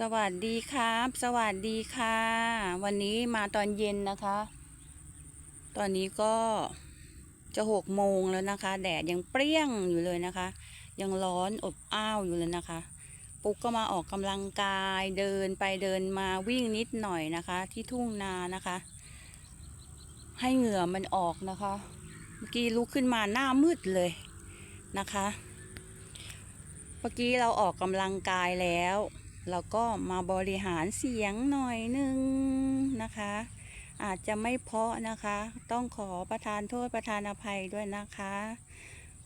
สวัสดีครับ สวัสดีค่ะ วันนี้มาตอนเย็นนะคะ ตอนนี้ก็จะหกโมงแล้วนะคะ แดดยังเปรี้ยงอยู่เลยนะคะ ยังร้อนอบอ้าวอยู่เลยนะคะ ปุ๊กก็มาออกกำลังกายเดินไปเดินมาวิ่งนิดหน่อยนะคะ ที่ทุ่งนานะคะ ให้เหงื่อมันออกนะคะ เมื่อกี้ลุกขึ้นมาหน้ามืดเลยนะคะ เมื่อกี้เราออกกำลังกายแล้ว เราก็มาบริหารเสียงหน่อยหนึงนะคะ อาจจะไม่เพาะนะคะ ต้องขอประทานโทษประทานอภัยด้วยนะคะ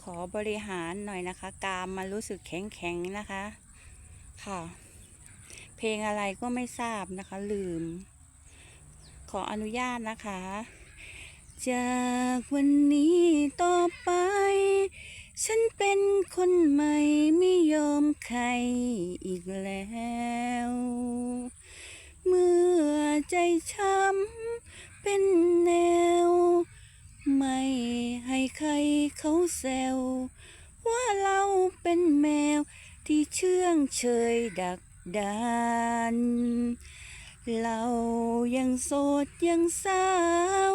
ขอบริหารหน่อยนะคะ กามมันรู้สึกแข็งๆนะคะ ค่ะ เพลงอะไรก็ไม่ทราบนะคะ ลืม ขออนุญาตนะคะ จากวันนี้ต่อไป ฉันเป็นคนใหม่ไม่ยอมใครอีกแล้ว เมื่อใจช้ำเป็นแนว ไม่ให้ใครเขาแซวว่าเราเป็นแมวที่เชื่องเฉยดักดานเรายังโสดยังสาว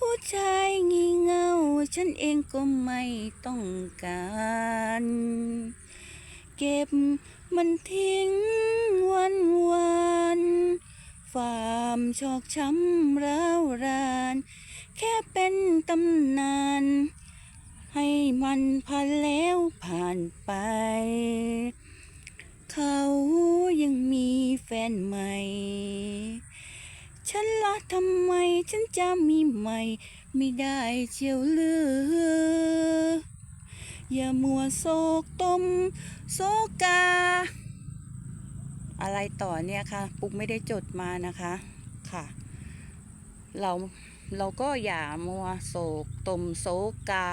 ผู้ชายงี่เง่า ฉันเองก็ไม่ต้องการ เก็บมันทิ้งวันวันความชอกช้ำร้าวราน แค่เป็นตำนาน ให้มันผ่านแล้วผ่านไป เขายังมีแฟนใหม่ ฉันละทำไม ฉันจะมีใหม่ ไม่ได้เชียวเลือ อย่ามัวโศกตมโศกา อะไรต่อเนี่ยค่ะ ปุ๊กไม่ได้จดมานะคะค่ะ เราเราก็อย่ามัวโศกตมโศกา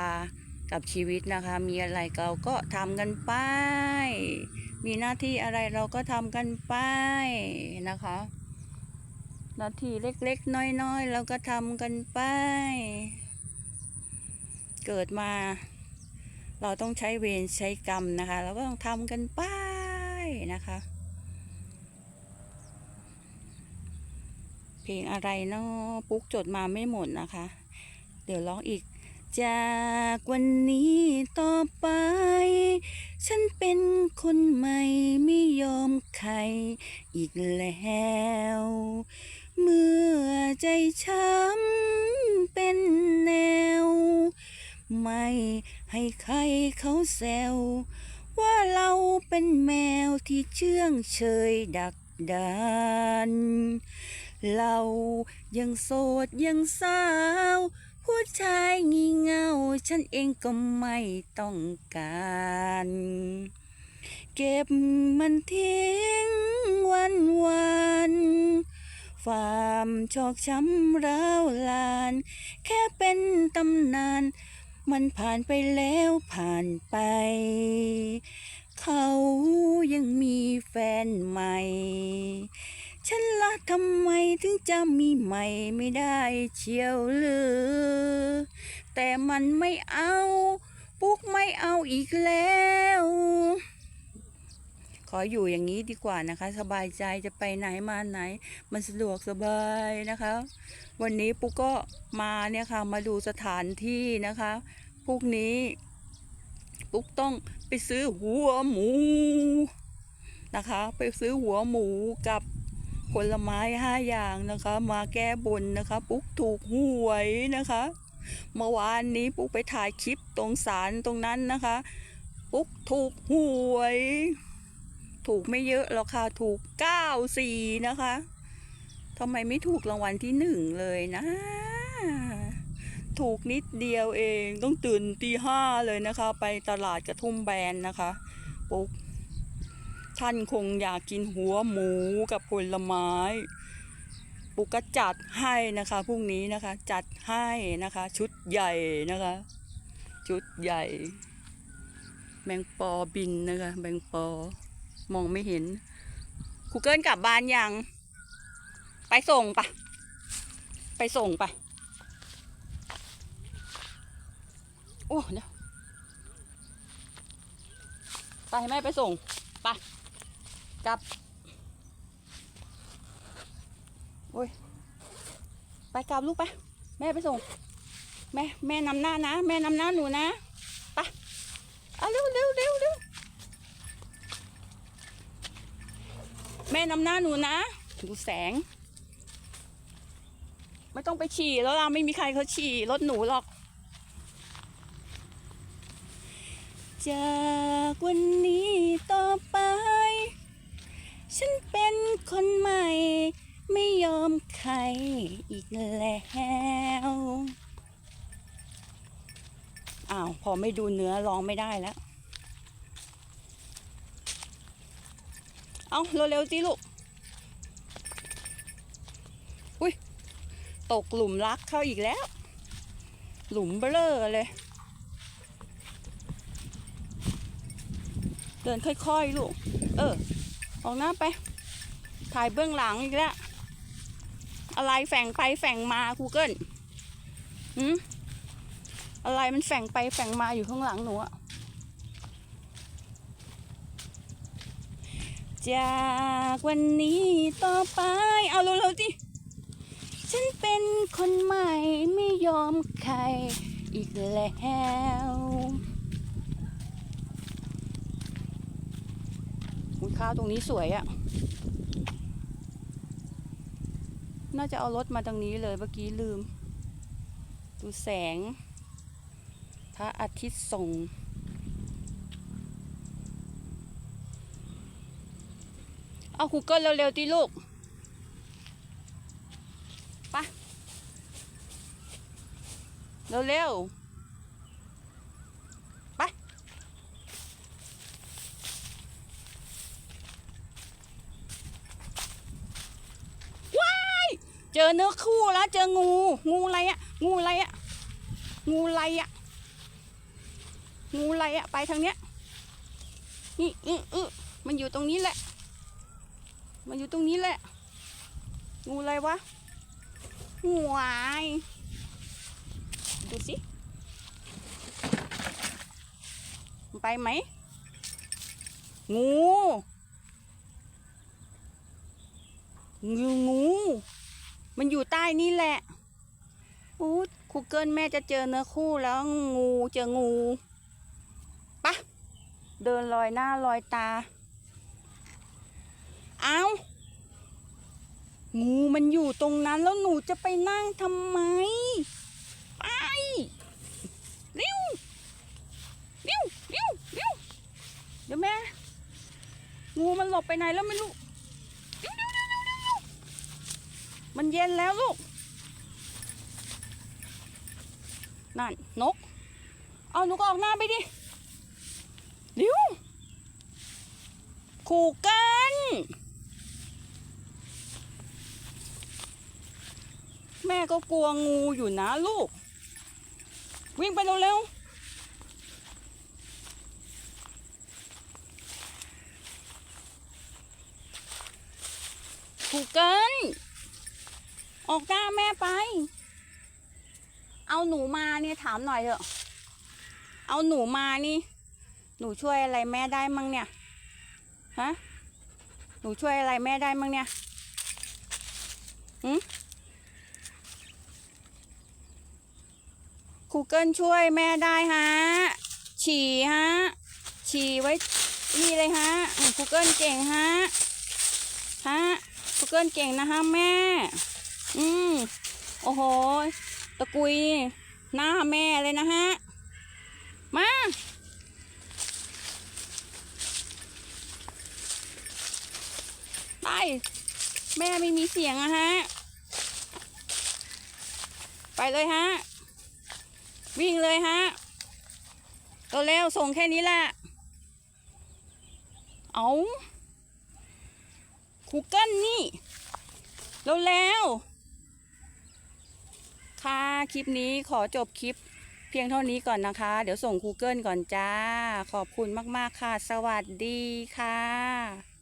กับชีวิตนะคะ มีอะไรเราก็ทำกันไป มีหน้าที่อะไรเราก็ทำกันไปนะคะ หน้าที่เล็กๆ น้อยๆเราก็ทำกันไป เกิดมา เราต้องใช้เวรใช้กรรมนะคะ เราก็ต้องทำกันไปนะคะเพลงอะไรเนาะปุ๊กจดมาไม่หมดนะคะ เดี๋ยวร้องอีก จากวันนี้ต่อไป ฉันเป็นคนใหม่ไม่ยอมใครอีกแล้ว เมื่อใจช้ำเป็นแนว ไม่ให้ใครเขาแซว ว่าเราเป็นแมวที่เชื่องเฉยดักดานเรายังโสดยังสาว ผู้ชายงี่เง่า ฉันเองก็ไม่ต้องการ เก็บมันทิ้งวันวัน ความชอกช้ำร้าวลาน แค่เป็นตำนาน มันผ่านไปแล้วผ่านไป เขายังมีแฟนใหม่ ฉันละทำไมถึงจะมีใหม่ไม่ได้เชียวหรือแต่มันไม่เอา ปุ๊กไม่เอาอีกแล้ว ออยู่อย่างนี้ดีกว่านะคะ สบายใจจะไปไหนมาไหน มันสะดวกสบายนะคะ วันนี้ปุ๊กก็มาเนี่ยค่ะมาดูสถานที่นะคะพรุ่งนี้ปุ๊กต้องไปซื้อหัวหมูนะคะ ไปซื้อหัวหมูกับผลไม้ห้าอย่างนะคะ มาแก้บนนะคะ ปุ๊กถูกหวยนะคะ เมื่อวานนี้ปุ๊กไปถ่ายคลิปตรงศาลตรงนั้นนะคะ ปุ๊กถูกหวย ถูกไม่เยอะหรอกค่ะถูกเก้าสี่นะคะทำไมไม่ถูกรางวัลที่หนึ่งเลยนะ ถูกนิดเดียวเองต้องตื่นตีห้าเลยนะคะ ไปตลาดกระทุ่มแบนนะคะปุ๊กท่านคงอยากกินหัวหมูกับผลไม้ปุกก็จัดให้นะคะพรุ่งนี้นะคะ จัดให้นะคะ ชุดใหญ่นะคะ ชุดใหญ่ แมงปอบินนะคะแมงปอ มองไม่เห็นครูเกิลกลับบ้านยัง ไปส่งปะไปส่งปะโอ้เดี๋ยวไปแม่ไปส่งไปกลับโอ้ยไปกลับลูกไปแม่ไปส่ง แม่แม่นำหน้านะ แม่นำหน้าหนูนะไปเอาเร็วเร็วเร็วเร็ว แม่นำหน้าหนูนะ ดูแสง ไม่ต้องไปฉี่แล้วเราไม่มีใครเขาฉี่รถหนูหรอก จากวันนี้ต่อไป ฉันเป็นคนใหม่ ไม่ยอมใครอีกแล้วอ้าวพอไม่ดูเนื้อร้องไม่ได้แล้ว เอาเร็วๆสิลูก อุ้ย ตกหลุมรักเข้าอีกแล้ว หลุมเบลอเลย เดินค่อยๆลูก เออ ออกหน้าไป ถ่ายเบื้องหลังอีกแล้ว อะไรแฝงไปแฝงมาคูเกิลหืมอะไรมันแฝงไปแฝงมาอยู่ข้างหลังหนูอะ จากวันนี้ต่อไป เอาเร็วๆจิฉันเป็นคนใหม่ไม่ยอมใครอีกแล้วอุ๊ยข้าวตรงนี้สวยอะน่าจะเอารถมาตรงนี้เลยเมื่อกี้ลืม ดูแสง พระอาทิตย์ส่ง เอาคูเกิลเร็วๆตีลูกไปะเร็วๆไปเจอเนื้อคู่แล้วเจองู งูอะไรอะงูอะไรอะงูอะไรอะงูอะไรอะไปทางเนี้ยนี่อืออือมันอยู่ตรงนี้แหละ มันอยู่ตรงนี้แหละ งูอะไรวะงูวายดูสิมันไปไหม งู งูงู มันอยู่ใต้นี่แหละอู้คูเกิลแม่จะเจอเนื้อคู่แล้วงูเจองูปะเดินลอยหน้าลอยตา เอางูมันอยู่ตรงนั้นแล้วหนูจะไปนั่งทำไม ไปเร็วเร็วเร็วเร็วเดี๋ยวแม่ งูมันหลบไปไหนแล้วไม่รู้เร็วเร็วเร็วเร็วมันเย็นแล้วลูก นั่นนก เอาหนูก็ออกหน้าไปดิเดี๋ยวขู่กัน ม่ก็กลัวงูอยู่นะลูก วิ่งไปเร็วๆขู่กันออกหน้าแม่ไป เอาหนูมาเนี่ยถามหน่อยเถอะ เอาหนูมานี่ หนูช่วยอะไรแม่ได้มั่งเนี่ย ฮะ หนูช่วยอะไรแม่ได้มั่งเนี่ยหืม คูเกิลช่วยแม่ได้ฮะ ฉี่ฮะ ฉี่ไว้ นี่เลยฮะคูเกิลเก่งฮะ ฮะคูเกิลเก่งนะฮะแม่ อืม โอ้โห ตะกุยหน้าแม่เลยนะฮะ มาไปแม่ไม่มีเสียงอะฮะ ไปเลยฮะ วิ่งเลยฮะตัวเร็วส่งแค่นี้แหละ เอาคูเกิลนี่เร็วค่ะ คลิปนี้ขอจบคลิปเพียงเท่านี้ก่อนนะคะ เดี๋ยวส่ง Google ก่อนจ้า ขอบคุณมาก ๆ ค่ะ สวัสดีค่ะ